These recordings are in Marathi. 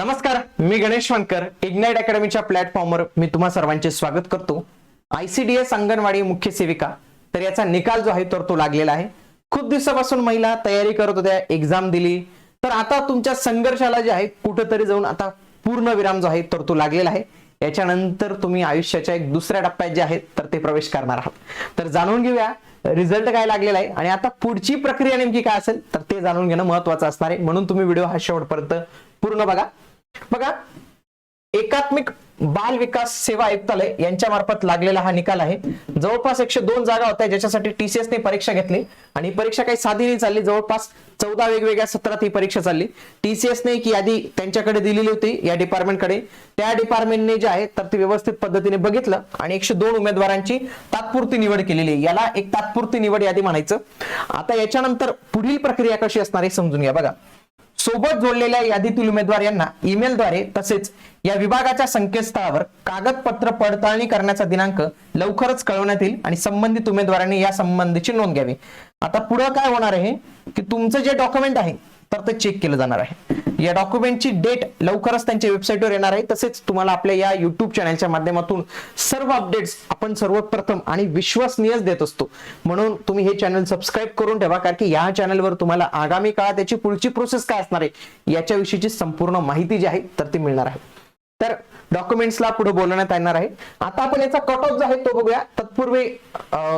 नमस्कार मी गणेश वनकर इग्नाइट अकॅडमीच्या प्लॅटफॉर्मवर मी तुम्हा सर्वांचे स्वागत करतो. आयसीडीएस अंगणवाडी मुख्य सेविका तर याचा निकाल जो आहे तर तो लागलेला आहे. खूप दिवसापासून महिला तयारी करत होत्या एक्झाम दिली. तर आता तुमच्या संघर्षाला जे आहे कुठेतरी जाऊन आता पूर्ण विराम जो आहे तर तो लागलेला आहे. याच्यानंतर तुम्ही आयुष्याच्या एक दुसऱ्या टप्प्यात जे आहेत तर ते प्रवेश करणार आहात. तर जाणून घेऊया रिझल्ट काय लागलेला आहे आणि आता पुढची प्रक्रिया नेमकी काय असेल तर ते जाणून घेणं महत्वाचं असणार आहे. म्हणून तुम्ही व्हिडिओ हा शेवटपर्यंत पूर्ण बघा. बघा एकात्मिक बाल विकास सेवा आयुक्तालय यांच्या मार्फत लागलेला हा निकाल आहे. जवळपास एकशे दोन जागा होत्या ज्याच्यासाठी टीसीएस ने परीक्षा घेतली आणि ही परीक्षा काही साधी नाही चालली. जवळपास चौदा वेगवेगळ्या सत्रात ही परीक्षा चालली. टीसीएस ने की यादी त्यांच्याकडे दिलेली होती या डिपार्टमेंटकडे. त्या डिपार्टमेंटने जे आहे तर ते व्यवस्थित पद्धतीने बघितलं आणि एकशे दोन उमेदवारांची तात्पुरती निवड केलेली आहे. याला एक तात्पुरती निवड यादी म्हणायचं. आता याच्यानंतर पुढील प्रक्रिया कशी असणार आहे समजून घ्या. बघा सोबत जोडलेल्या यादीतील उमेदवार यांना ईमेलद्वारे तसेच या विभागाच्या संकेतस्थळावर कागदपत्र पडताळणी करण्याचा दिनांक लवकरच कळवण्यात येईल आणि संबंधित उमेदवारांनी या संबंधीची नोंद घ्यावी. आता पुढे काय होणार आहे की तुमचं जे डॉक्युमेंट आहे तर ते चेक केलं जाणार आहे. या डॉक्युमेंटची डेट लवकरच त्यांच्या वेबसाईटवर येणार आहे. तसेच तुम्हाला आपल्या या युट्यूब चॅनलच्या माध्यमातून सर्व अपडेट्स आपण सर्वप्रथम आणि विश्वसनीयच देत असतो. म्हणून तुम्ही हे चॅनल सबस्क्राईब करून ठेवा कारण की या चॅनलवर तुम्हाला आगामी काळात याची पुढची प्रोसेस काय असणार आहे याच्याविषयीची संपूर्ण माहिती जी आहे तर ती मिळणार आहे. तर डॉक्युमेंट्सला पुढे बोलवण्यात येणार आहे. आता आपण याचा कट ऑफ जो आहे तो बघूया. तत्पूर्वी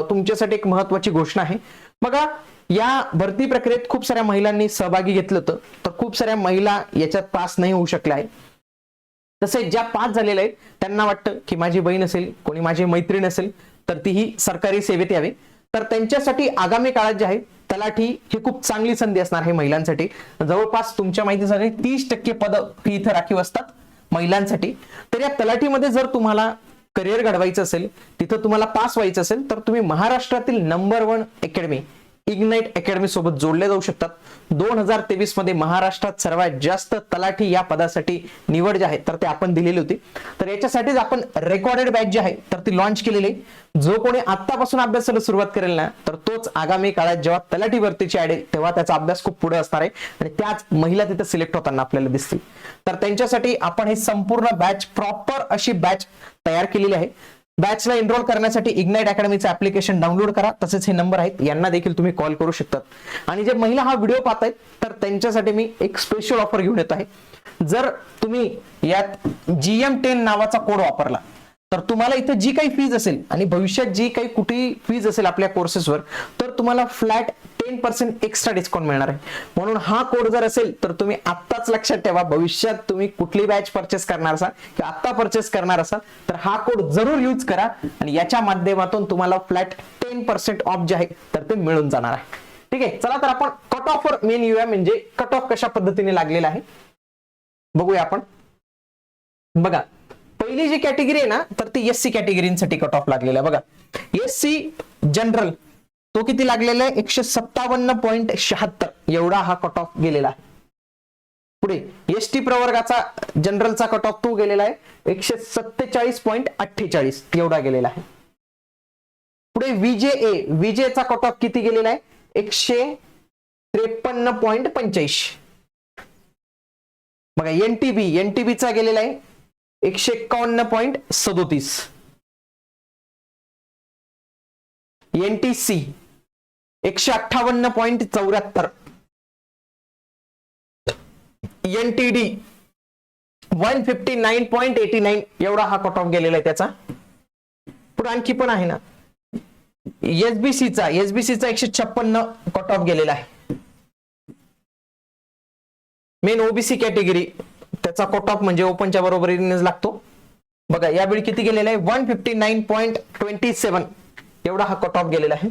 तुमच्यासाठी एक महत्वाची घोषणा आहे. बघा या भरती प्रक्रियेत खूप साऱ्या महिलांनी सहभागी घेतलं होतं. तर खूप साऱ्या महिला याच्यात पास नाही होऊ शकल्या आहेत. तसेच ज्या पास झालेल्या आहेत त्यांना वाटतं की माझी बहीण असेल कोणी माझी मैत्रीण असेल तर तीही सरकारी सेवेत यावे. तर त्यांच्यासाठी आगामी काळात जे आहे तलाठी ही खूप चांगली संधी असणार आहे महिलांसाठी. जवळपास तुमच्या माहितीसाठी तीस टक्के पद ही इथं राखीव असतात महिलांसाठी. तर या तलाठीमध्ये जर तुम्हाला करिअर घडवायचं असेल तिथं तुम्हाला पास व्हायचं असेल तर तुम्ही महाराष्ट्रातील number one academy ignite academy सोबत जोडले जाऊ शकतात. दोन हजार तेवीसमध्ये महाराष्ट्रात सर्वात जास्त तलाठी या पदासाठी निवड जी आहे तर ते आपण दिलेली होती. तर याच्यासाठीच आपण रेकॉर्डेड बॅच जी आहे तर ती लॉन्च केलेली आहे. जो कोणी आतापासून अभ्यासाला सुरुवात करेल ना तर तोच आगामी काळात जेव्हा तलाठी भरतीची ऍड येईल तेव्हा त्याचा अभ्यास खूप पुढे असणार आहे. आणि त्याच महिला तिथे सिलेक्ट होताना आपल्याला दिसतील. तर त्यांच्यासाठी आपण ही संपूर्ण बॅच प्रॉपर अशी बॅच तयार केलेली आहे. बॅचला एनरोल करण्यासाठी इग्नाइट अकॅडमीचं ऍप्लिकेशन डाउनलोड करा. तसेच हे नंबर आहेत. यांना देखील तुम्ही कॉल करू शकतात. आणि जे महिला हा व्हिडिओ पाहत आहेत तर त्यांच्यासाठी मी एक स्पेशल ऑफर घेऊन येत आहे. जर तुम्ही यात जीएम टेन नावाचा कोड वापरला तर तुम्हाला इथे जी काही फीज असेल आणि भविष्यात जी काही कुठेही फीज असेल आपल्या कोर्सेसवर तर तुम्हाला flat ten percent extra discount मिळणार आहे. म्हणून हा कोड जर असेल तर तुम्ही आत्ताच लक्षात ठेवा भविष्यात तुम्ही कुठली बॅच परचेस करणार असाल किंवा आत्ता परचेस करणार असाल तर हा कोड जरूर यूज करा आणि याच्या माध्यमातून तुम्हाला फ्लॅट टेन पर्सेंट ऑफ जे आहे तर ते मिळून जाणार आहे. ठीक आहे चला तर आपण कट ऑफवर मेन येऊया म्हणजे कट ऑफ कशा पद्धतीने लागलेला आहे? बघूया आपण. बघा पहिली जी कॅटेगरी आहे ना तर ती एस सी कॅटेगरीसाठी कट ऑफ लागलेला आहे. बघा एस सी जनरल तो किती लागलेला आहे? एकशे सत्तावन्न पॉईंट शहात्तर. एवढा हा कट ऑफ गेलेला आहे. पुढे एस टी प्रवर्गाचा जनरलचा कट ऑफ तो गेलेला आहे. एकशे सत्तेचाळीस पॉईंट अठ्ठेचाळीस. एवढा गेलेला आहे. पुढे विजे ए विजेचा कट ऑफ किती गेलेला आहे? एकशे त्रेपन्न पॉईंट पंच्याऐंशी. बघा एनटीबी एनटीबीचा गेलेला आहे. एकशे एक्कावन्न पॉईंट सदोतीस. एनटीसी एकशे अठ्ठावन्न पॉईंट चौऱ्याहत्तर. NTD one fifty nine point eighty nine एवढा हा कट ऑफ गेलेला आहे त्याचा. पुढे आणखी पण आहे ना. एसबीसीचा एसबीसीचा एकशे छप्पन्न कट ऑफ गेलेला आहे. मेन ओबीसी कॅटेगरी त्याचा कट ऑफ म्हणजे ओपनच्या बरोबरीनेच लागतो. बघा यावेळी किती गेलेला आहे? One fifty nine point twenty seven एवढा हा कट ऑफ गेलेला आहे.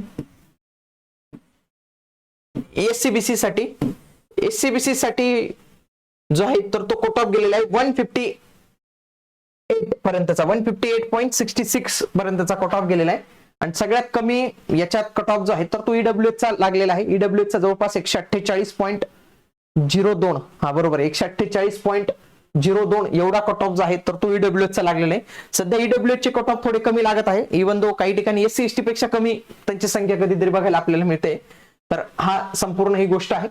एससीबीसी साठी एससीबीसी साठी जो आहे तर तो कट ऑफ गेलेला आहे. वन फिफ्टी एट पर्यंतचा one fifty eight point sixty six पर्यंतचा कट ऑफ गेलेला आहे. आणि सगळ्यात कमी याच्यात कट ऑफ जो आहे तर तो ईडब्ल्यू चा लागलेला आहे. ईडब्ल्यू चा जवळपास एकशे अठ्ठेचाळीस पॉईंट झिरो दोन. हा बरोबर एकशे अठ्ठेचाळीस पॉईंट झिरो दोन एवढा कट ऑफ जो आहे तर तो ईडब्ल्यू चा लागलेला आहे. सध्या ईडब्ल्यू चे कट ऑफ थोडे कमी लागत आहे. इव्हन दो काही ठिकाणी एससी एस टी पेक्षा कमी त्यांची संख्या कधीतरी बघायला आपल्याला मिळते. तर हा संपूर्ण ही गोष्ट आहे.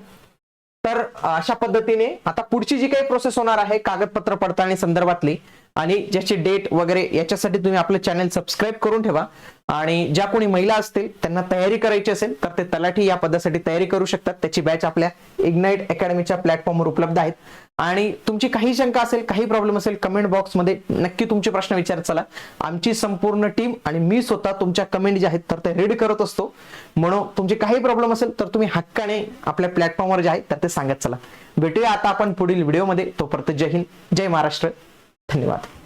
तर अशा पद्धतीने आता पुढची जी काही प्रोसेस होणार आहे कागदपत्र पडताळणी संदर्भातली आणि ज्याची डेट वगैरे याच्यासाठी तुम्ही आपलं चॅनल सबस्क्राईब करून ठेवा. आणि ज्या कोणी महिला असतील त्यांना तयारी करायची असेल तर ते तलाठी या पदासाठी तयारी करू शकतात. त्याची बॅच आपल्या इग्नाइट अकॅडमीच्या प्लॅटफॉर्मवर उपलब्ध आहेत. आणि तुमची काही शंका असेल काही प्रॉब्लेम असेल कमेंट बॉक्समध्ये नक्की तुमचे प्रश्न विचारत चला. आमची संपूर्ण टीम आणि मी स्वतः तुमच्या कमेंट जे आहेत तर ते रीड करत असतो. म्हणून तुमचे काही प्रॉब्लेम असेल तर तुम्ही हक्काने आपल्या प्लॅटफॉर्मवर जे आहे तर ते सांगत चला. भेटूया आता आपण पुढील व्हिडिओमध्ये तोपर्यंत जय हिंद जय महाराष्ट्र. धन्यवाद.